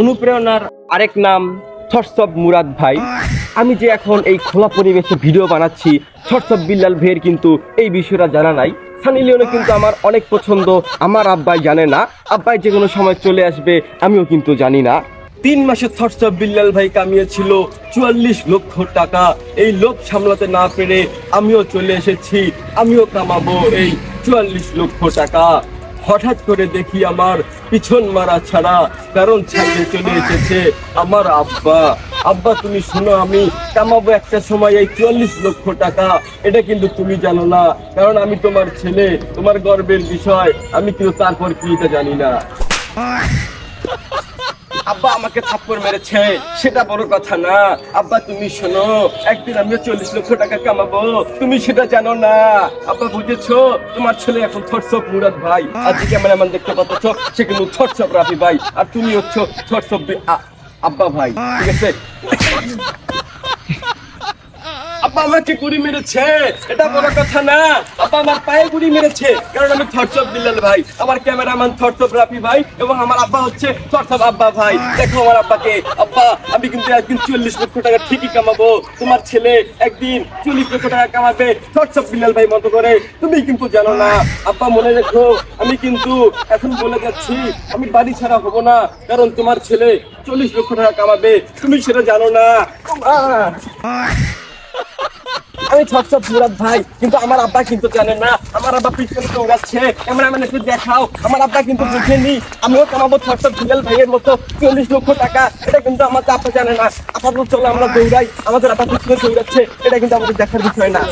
অনুপ্রেরণার আরেক নাম থটসব মুরাদ ভাই। আমি যে এখন এই খোলা পরিবেশে ভিডিও বানাচ্ছি থটসব বিল্লাল ভাইয়ের কিন্তু এই বিষয়টা জানা নাই। সানি লিওনে কিন্তু আমার অনেক পছন্দ, আমার আব্বাই জানে না। আব্বাই যে কোনো সময় চলে আসবে, আমিও কিন্তু জানি না। তিন মাসে থটসব বিল্লাল ভাই কামিয়েছিল চুয়াল্লিশ লক্ষ টাকা। এই লোভ সামলাতে না পেরে আমিও চলে এসেছি, আমিও কামাবো এই চুয়াল্লিশ লক্ষ টাকা। হঠাৎ করে দেখি আমার পিছন মারা ছাড়া কারণ ছাড়িয়ে চলে এসেছে আমার আব্বা। আব্বা, তুমি শোনো, আমি কামাবো একটা সময় এই চুয়াল্লিশ লক্ষ টাকা। এটা কিন্তু তুমি জানো না, কারণ আমি তোমার ছেলে, তোমার গর্বের বিষয়, আমি কিন্তু তারপর কি এটা জানি না। আব্বা আমাকে থাপ্পড় মেরেছে, সেটা বড় কথা না। আব্বা, তুমি শোনো, একদিন আমিও চল্লিশ লক্ষ টাকা কামাবো, তুমি সেটা জানো না। আব্বা, বুঝেছ? তোমার ছেলে এখন থটসপ মুরাদ ভাই। আর যে ক্যামেরাম্যান দেখতে পাচ্ছ, সে কিন্তু থটসপ রাফি ভাই। আর তুমি হচ্ছ থটসপ আব্বা ভাই, ঠিক আছে? আব্বা আমাকে গুড়ি মেরেছে। এটা বড় কথা না। আব্বা আমার পায়ে গুড়ি মেরেছে। কারণ আমি থটসপ বিল্লাল ভাই। আমার ক্যামেরাম্যান থটসপ রাফি ভাই এবং আমার আব্বা হচ্ছে থটসপ আব্বা ভাই। দেখো আমার আব্বাকে। আব্বা, আমি কিন্তু একদিন চল্লিশ লক্ষ টাকা ঠিকই কামাবো। তোমার ছেলে একদিন চল্লিশ লক্ষ টাকা কামাবে থটসপ বিল্লাল ভাই মতো করে। তুমি কিন্তু জানো না। আব্বা মনে রেখো, আমি কিন্তু এখন বলে যাচ্ছি, আমি বাড়ি ছাড়া হব না। কারণ তোমার ছেলে চল্লিশ লক্ষ টাকা কামাবে। তুমি সেটা জানো না। আহ! আমি ছটছট মুরাদ ভাই, কিন্তু আমার আব্বা কিন্তু জানে না। আমার আব্বা পিছনে দৌড়াচ্ছে। ক্যামেরাম্যান একটু দেখাও। আমার আব্বা কিন্তু বুঝেনি। আমিও কামাবো ছটছট বিড়াল ভাইয়ের মতো চল্লিশ লক্ষ টাকা। এটা কিন্তু আমার আব্বা জানে না। আপাতত চলো আমরা দৌড়াই। আমাদের আব্বা পিছনে দৌড়াচ্ছে। এটা কিন্তু আমাদের দেখার বিষয় না।